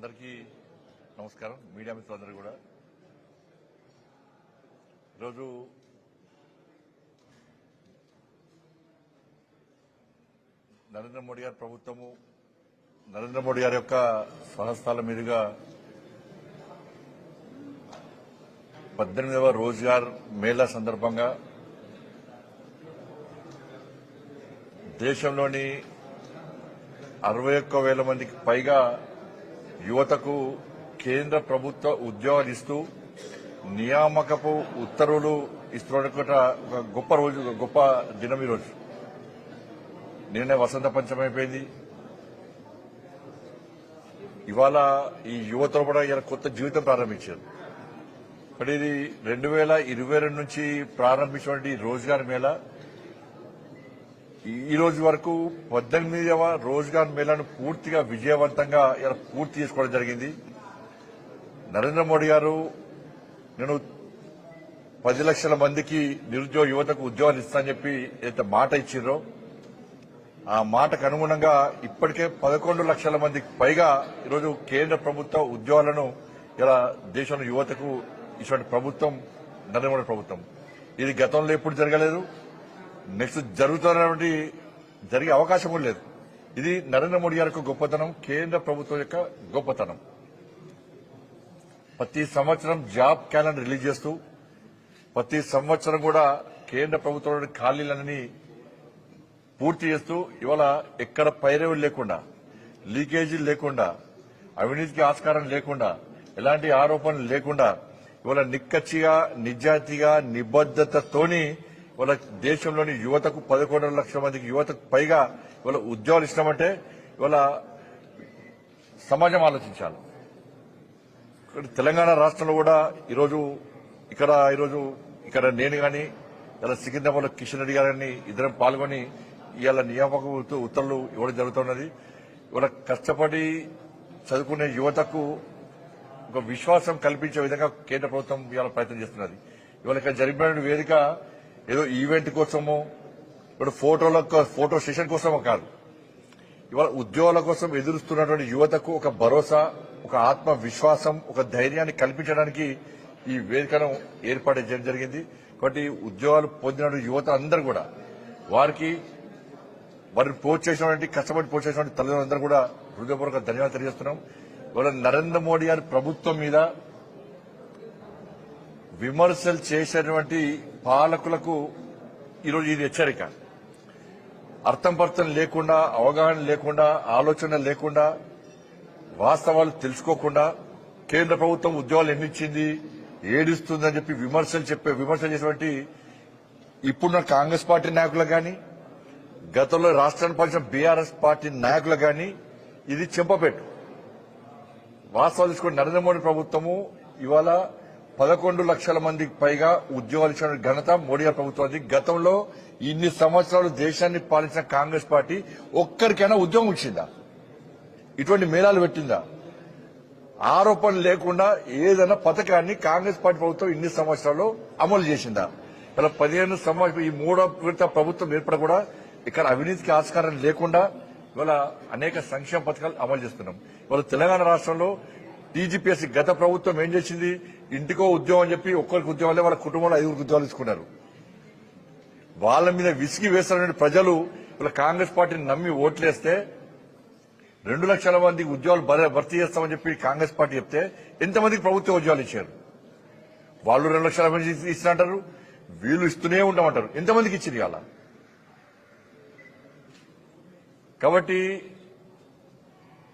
అందరికీ నమస్కారం. మీడియా మిత్రులందరూ కూడా. ఈరోజు నరేంద్ర మోడీ గారి ప్రభుత్వము నరేంద్ర మోడీ గారి యొక్క స్వహస్తాల మీదుగా పద్దెనిమిదవ రోజ్గార్ మేళా సందర్భంగా దేశంలోని అరవై ఒక్క వేల మందికి పైగా యువతకు కేంద్ర ప్రభుత్వ ఉద్యోగాలు ఇస్తూ నియామకపు ఉత్తర్వులు ఇస్తున్న ఒక గొప్ప రోజు గొప్ప దినం ఈరోజు. నిన్న వసంత పంచమి అయిపోయింది. ఇవాళ ఈ యువతలో కూడా ఇలా కొత్త జీవితం ప్రారంభించారు. మరి ఇది రెండు వేల ఇరవై రెండు నుంచి ప్రారంభించినటువంటి రోజ్గార్ మేళా. ఈ రోజు వరకు పద్దెనిమిదవ రోజ్గార్ మేళాను పూర్తిగా విజయవంతంగా ఇలా పూర్తి చేసుకోవడం జరిగింది. నరేంద్ర మోడీ గారు నేను పది లక్షల మందికి నిరుద్యోగ యువతకు ఉద్యోగాలు ఇస్తానని చెప్పి ఏదైతే మాట ఇచ్చిండ్రో ఆ మాటకు అనుగుణంగా ఇప్పటికే పదకొండు లక్షల మందికి పైగా ఈరోజు కేంద్ర ప్రభుత్వ ఉద్యోగాలను ఇలా దేశంలో యువతకు ఇటువంటి ప్రభుత్వం నరేంద్ర మోడీ ప్రభుత్వం. ఇది గతంలో ఎప్పుడు జరగలేదు. నెక్స్ట్ జరుగుతున్నటువంటి జరిగే అవకాశం కూడా లేదు. ఇది నరేంద్ర మోడీ గారి యొక్క గొప్పతనం కేంద్ర ప్రభుత్వం యొక్క గొప్పతనం. ప్రతి సంవత్సరం జాబ్ క్యాలెండర్ రిలీజ్ చేస్తూ ప్రతి సంవత్సరం కూడా కేంద్ర ప్రభుత్వం ఖాళీలన్నీ పూర్తి చేస్తూ ఇవాళ ఎక్కడ పైరేవులు లేకుండా లీకేజీలు లేకుండా అవినీతికి ఆస్కారం లేకుండా ఎలాంటి ఆరోపణలు లేకుండా ఇవాళ నిక్కచ్చిగా నిజాయితీగా నిబద్దతతోని ఇవాళ దేశంలోని యువతకు పదకొండు లక్షల మందికి యువతకు పైగా ఇవాళ ఉద్యోగాలు ఇస్తామంటే ఇవాళ సమాజం ఆలోచించాలి. తెలంగాణ రాష్ట్రంలో కూడా ఈరోజు ఇక్కడ ఈరోజు ఇక్కడ నేను కానీ ఇలా సికింద్రాబాద్ కిషన్ రెడ్డి గారిని ఇద్దరం పాల్గొని ఇవాళ నియామక ఉత్తర్వులు ఇవ్వడం జరుగుతున్నది. ఇవాళ కష్టపడి చదువుకునే యువతకు ఒక విశ్వాసం కల్పించే విధంగా కేంద్ర ప్రభుత్వం ఇవాళ ప్రయత్నం చేస్తున్నది. ఇవాళ ఇక్కడ జరిపిన వేదిక ఏదో ఈవెంట్ కోసమో ఇప్పుడు ఫోటోల ఫోటో సెషన్ కోసమో కాదు. ఇవాళ ఉద్యోగాల కోసం ఎదురుస్తున్నటువంటి యువతకు ఒక భరోసా ఒక ఆత్మవిశ్వాసం ఒక ధైర్యాన్ని కల్పించడానికి ఈ వేదికను ఏర్పాటు చేయడం జరిగింది. కాబట్టి ఉద్యోగాలు పొందిన యువత అందరూ కూడా వారికి వారిని పోస్ట్ కష్టపడి పోస్ట్ చేసినటువంటి తల్లిదండ్రులందరూ కూడా హృదయపూర్వక ధన్యవాదాలు తెలియజేస్తున్నాం. ఇవాళ నరేంద్ర మోడీ గారి ప్రభుత్వం మీద విమర్శలు చేసినటువంటి పాలకులకు ఈరోజు ఇది హెచ్చరిక. అర్థం పర్థం లేకుండా అవగాహన లేకుండా ఆలోచన లేకుండా వాస్తవాలు తెలుసుకోకుండా కేంద్ర ప్రభుత్వం ఉద్యోగాలు ఎన్నిచ్చింది ఏడిస్తుందని చెప్పి విమర్శలు చెప్పే విమర్శలు చేసినటువంటి ఇప్పుడున్న కాంగ్రెస్ పార్టీ నాయకులకు గాని గతంలో రాష్ట్రాన్ని పాలించిన బీఆర్ఎస్ పార్టీ నాయకులకు గాని ఇది చెంపపెట్టు. వాస్తవాలు తీసుకుని నరేంద్ర మోడీ ప్రభుత్వము ఇవాళ పదకొండు లక్షల మందికి పైగా ఉద్యోగాలు ఇచ్చిన ఘనత మోడీ ప్రభుత్వానికి. గతంలో ఇన్ని సంవత్సరాలు దేశాన్ని పాలించిన కాంగ్రెస్ పార్టీ ఒక్కరికైనా ఉద్యోగం ఇచ్చిందా? ఇటువంటి మేళాలు పెట్టిందా? ఆరోపణలు లేకుండా ఏదైనా పథకాన్ని కాంగ్రెస్ పార్టీ ప్రభుత్వం ఇన్ని సంవత్సరాల్లో అమలు చేసిందా? ఇలా పదిహేను సంవత్సరం ఈ మూడో విడత ప్రభుత్వం ఏర్పడ కూడా ఇక్కడ అవినీతికి ఆస్కారం లేకుండా ఇవాళ అనేక సంక్షేమ పథకాలు అమలు చేస్తున్నాం. ఇవాళ తెలంగాణ రాష్ట్రంలో టీజీపీఎస్సీ గత ప్రభుత్వం ఏం చేసింది? ఇంటికో ఉద్యోగం అని చెప్పి ఒక్కరికి ఉద్యోగాలే వాళ్ళ కుటుంబంలో ఐదుగురికి ఉద్యోగాలు ఇచ్చుకున్నారు వాళ్ళ మీద విసిగి వేస్తున్న ప్రజలు ఇలా కాంగ్రెస్ పార్టీని నమ్మి ఓట్లేస్తే రెండు లక్షల మంది ఉద్యోగాలు భర్తీ చేస్తామని చెప్పి కాంగ్రెస్ పార్టీ చెప్తే ఎంతమందికి ప్రభుత్వ ఉద్యోగాలు ఇచ్చారు? వాళ్ళు రెండు లక్షల మంది ఇస్తున్నారు వీళ్ళు ఇస్తూనే ఉంటామంటారు ఎంతమందికి ఇచ్చింది అలా కాబట్టి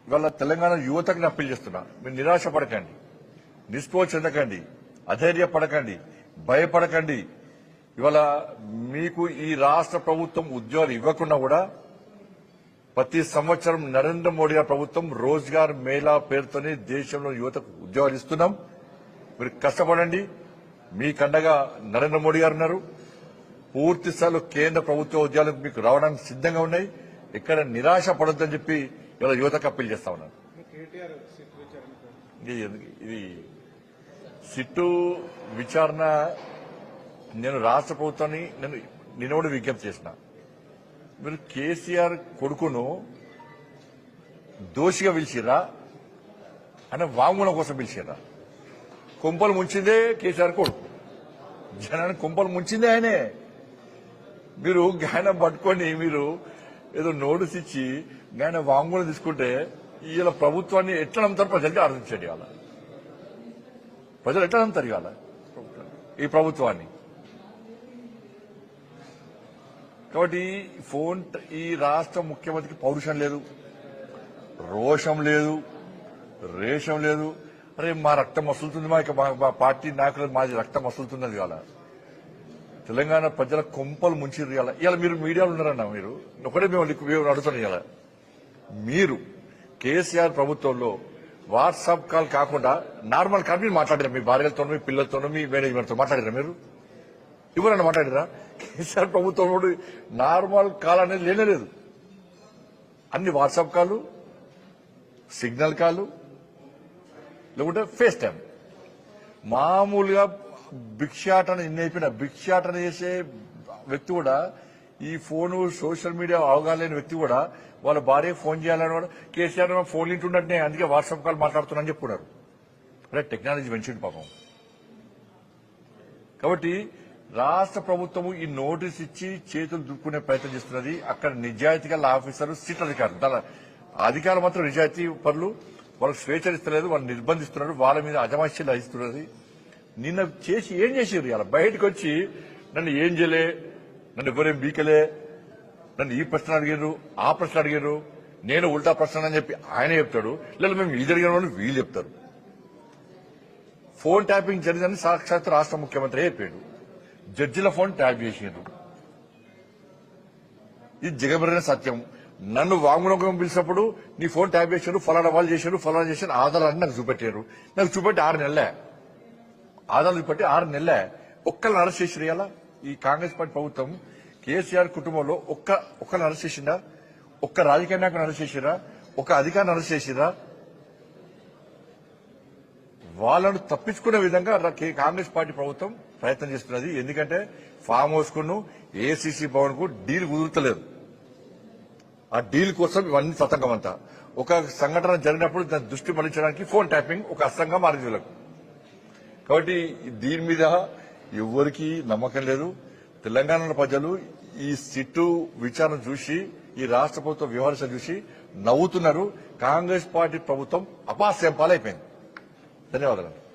ఇవాళ తెలంగాణ యువతకు నేను అప్పీల్ చేస్తున్నా. మీరు నిరాశ పడకండి నిస్పృహ చెందకండి అధైర్యపడకండి భయపడకండి. ఇవాళ మీకు ఈ రాష్ట్ర ప్రభుత్వం ఉద్యోగాలు ఇవ్వకుండా కూడా ప్రతి సంవత్సరం నరేంద్ర మోడీ గారి ప్రభుత్వం రోజ్గార్ మేళా పేరుతోనే దేశంలో యువతకు ఉద్యోగాలు ఇస్తున్నాం. మీరు కష్టపడండి. మీ కండగా నరేంద్ర మోడీ గారు ఉన్నారు. పూర్తి స్థాయిలో కేంద్ర ప్రభుత్వ ఉద్యోగాలు మీకు రావడానికి సిద్ధంగా ఉన్నాయి. ఇక్కడ నిరాశ పడొద్దని చెప్పి ఇలా యువతకు అప్పీల్ చేస్తా ఉన్నాను ఎందుకు- ఇది సిట్టు విచారణ నేను రాష్ట్ర ప్రభుత్వాన్ని నేను నిన్న కూడా విజ్ఞప్తి చేసిన. మీరు కేసీఆర్ కొడుకును దోషిగా పిలిచిరా ఆయన వాంగ్మూలం కోసం పిలిచిరా కుంపలు ముంచిందే కేసీఆర్ కొడుకు. జనాన్ని కుంపలు ముంచిందే ఆయనే. మీరు గాయన పట్టుకొని మీరు ఏదో నోటీస్ ఇచ్చి గాయన వాంగ్మూలం తీసుకుంటే ఇలా ప్రభుత్వాన్ని ఎట్లా నమ్ముతారు ప్రజలకి ఆలోచించండి ఇవాళ. ప్రజలు ఎట్లా నమ్ముతారు ఇవాళ? ఈ ప్రభుత్వాన్ని? కాబట్టి ఫోన్ ఈ రాష్ట్ర ముఖ్యమంత్రికి పౌరుషం లేదు రోషం లేదు రేషం లేదు. అరే మా రక్తం వసులుతుంది మా మా- మా పార్టీ నాయకులు మాది రక్తం మసులుతున్నది ఇవాళ. తెలంగాణ ప్రజల కొంపలు ముంచి ఇవాళ. ఇవాళ మీరు మీడియాలో ఉన్నారన్న మీరు? ఒకటే మేము మేము అడుగుతున్నాం ఇవాళ. మీరు కేసీఆర్ ప్రభుత్వంలో వాట్సాప్ కాల్ కాకుండా నార్మల్ కాల్ మీరు మాట్లాడారు? మీ భార్యలతో మీ పిల్లలతో మీ మేనేజ్మెంట్తో మాట్లాడారా మీరు? ఎవరన్నా మాట్లాడారా? కేసీఆర్ ప్రభుత్వం నార్మల్ కాల్ అనేది లేనేలేదు. అన్ని వాట్సాప్ కాలు సిగ్నల్ కాలు లేకుంటే ఫేస్ టైం మామూలుగా భిక్షాటన నేర్పిన భిక్షాటన చేసే వ్యక్తి కూడా ఈ ఫోను సోషల్ మీడియా అవగాలేని వ్యక్తి కూడా వాళ్ళ భార్య ఫోన్ చేయాలని కూడా కేసీఆర్ ఫోన్ ఇంటున్నట్టే అందుకే వాట్సాప్ కాల్ మాట్లాడుతున్నా అని చెప్పుకున్నారు అంటే టెక్నాలజీ పెంచింది పాపం. కాబట్టి రాష్ట్ర ప్రభుత్వము ఈ నోటీస్ ఇచ్చి చేతులు దుక్కునే ప్రయత్నం చేస్తున్నది. అక్కడ నిజాయితీ గల ఆఫీసర్ సీట్ అధికారులు. దాని అధికారులు మాత్రం నిజాయితీ పనులు వాళ్ళకి స్వేచ్ఛ ఇస్తలేదు వాళ్ళు నిర్బంధిస్తున్నారు. వాళ్ళ మీద అజమాయిష్యాలు అహిస్తున్నది నిన్న చేసి ఏం చేసారు ఇలా బయటకు వచ్చి నన్ను ఏం చేయలే నన్ను ఎవరేం బీకలే నన్ను ఈ ప్రశ్న అడిగారు ఆ ప్రశ్న అడిగారు నేను ఉల్టా ప్రశ్న అని చెప్పి ఆయన చెప్తాడు లేదా మేము ఇది అడిగిన వాళ్ళు వీళ్ళు చెప్తారు. ఫోన్ ట్యాపింగ్ జరిగిందని సాక్షాత్ రాష్ట్ర ముఖ్యమంత్రి చెప్పాడు. జడ్జిల ఫోన్ ట్యాప్ చేసిండ్రు ఇది జగబరిన సత్యం. నన్ను వాంగ్మూలం పిలిచినప్పుడు నీ ఫోన్ ట్యాప్ చేశారు ఫలానా వాళ్ళు చేశారు ఫలానా చేశారు ఆధారాన్ని నాకు చూపెట్టారు నాకు చూపెట్టి ఆరు నెలలే. ఆధారాలు చూపెట్టి ఆరు నెలలే. ఒక్కళ్ళని అరెస్ట్ చేసిరు ఈ కాంగ్రెస్ పార్టీ ప్రభుత్వం కేసీఆర్ కుటుంబంలో ఒక్క ఒక్కరు అరెస్ట్ చేసిందా ఒక్క రాజకీయ నాయకుని అరెస్ట్ చేసిరా ఒక అధికారిని అరెస్ట్ చేసిరా వాళ్ళను తప్పించుకునే విధంగా కాంగ్రెస్ పార్టీ ప్రభుత్వం ప్రయత్నం చేస్తున్నది. ఎందుకంటే ఫామ్ హౌస్ కును ఏసీసీ భవన్కు డీల్ కుదురుతలేదు. ఆ డీల్ కోసం ఇవన్నీ సతంగం అంతా. ఒక సంఘటన జరిగినప్పుడు దాని దృష్టి మళ్ళించడానికి ఫోన్ ట్యాపింగ్ ఒక అస్త్రంగా మారింది వీళ్ళకు కాబట్టి దీని మీద ఎవ్వరికి నమ్మకం లేదు. తెలంగాణ ప్రజలు ఈ సిట్టు విచారణ చూసి ఈ రాష్ట్ర ప్రభుత్వ వ్యవహారం చూసి నవ్వుతున్నారు. కాంగ్రెస్ పార్టీ ప్రభుత్వం అపాస్యం పాలైపోయింది. ధన్యవాదాలు.